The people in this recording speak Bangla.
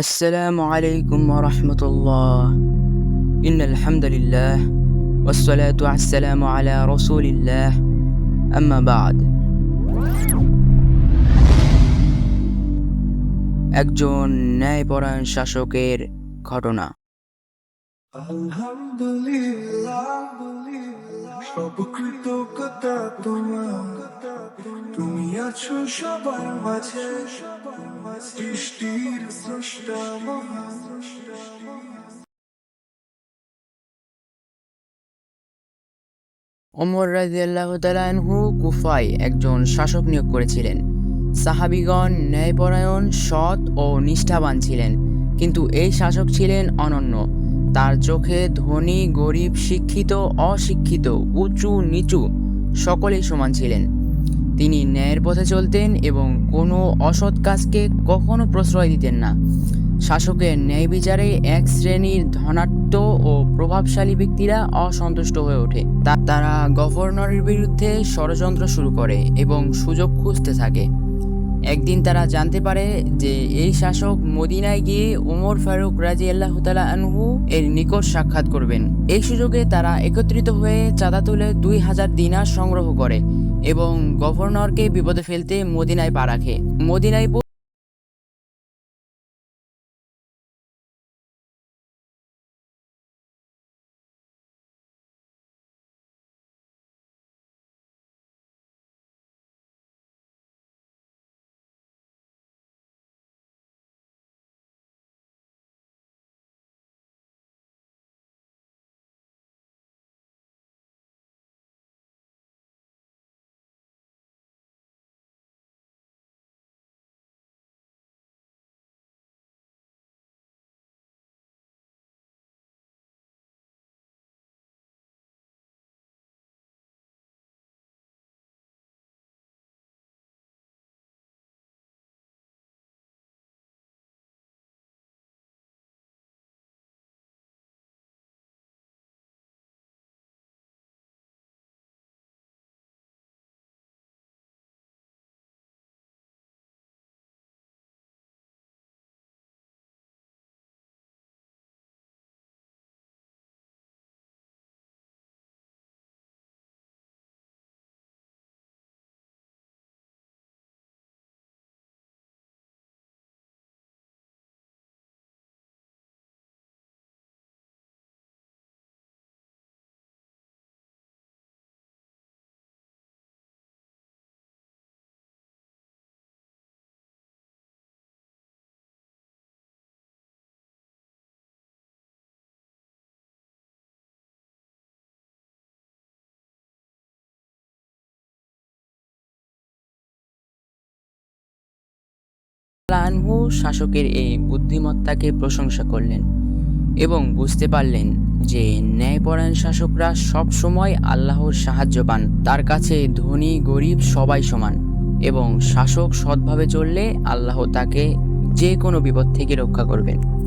আসসালামু আলাইকুম রহমতুল্লাহ ইন আলহামদুলিল্লাহ ওসলাতু আসসালামু আলা রসুলিল্লাহ আম্মা বাদ একজন ন্যায়পরায়ণ শাসকের ঘটনা। আলহামদুলিল্লাহ, সব কৃতজ্ঞতা তোমার। আছো সবার মাঝে। সৃষ্টির স্রষ্টা ওমর রাজিয়াল্লাহ কুফায় একজন শাসক নিয়োগ করেছিলেন। সাহাবিগণ ন্যায়পরায়ণ, সৎ ও নিষ্ঠাবান ছিলেন। কিন্তু এই শাসক ছিলেন অনন্য। তার চোখে ধনী, গরিব, শিক্ষিত, অশিক্ষিত, উঁচু, নিচু সকলেই সমান ছিলেন। তিনি ন্যায়ের পথে চলতেন এবং কোনো অসৎ কাজকে কখনো প্রশ্রয় দিতেন না। শাসকের ন্যায় বিচারে এক শ্রেণির ধনাঢ্য ও প্রভাবশালী ব্যক্তিরা অসন্তুষ্ট হয়ে ওঠে। তারা গভর্নরের বিরুদ্ধে ষড়যন্ত্র শুরু করে এবং সুযোগ খুঁজতে থাকে। একদিন তারা জানতে পারে যে এই শাসক মদিনায় গিয়ে ওমর ফারুক রাজি আল্লাহ আনহু এর নিকট সাক্ষাৎ করবেন। এই সুযোগে তারা একত্রিত হয়ে চাঁদা তুলে দুই হাজার দিনার সংগ্রহ করে এবং গভর্নরকে বিপদে ফেলতে মদিনায় পা রাখে। মদিনায় আনহু শাসকের এই বুদ্ধিমত্তাকে প্রশংসা করলেন এবং বুঝতে পারলেন যে ন্যায়পরায়ণ শাসকরা সব সময় আল্লাহর সাহায্য পান। তার কাছে ধনী, গরিব সবাই সমান এবং শাসক সৎভাবে চললে আল্লাহ তাকে যে কোনো বিপদ থেকে রক্ষা করবেন।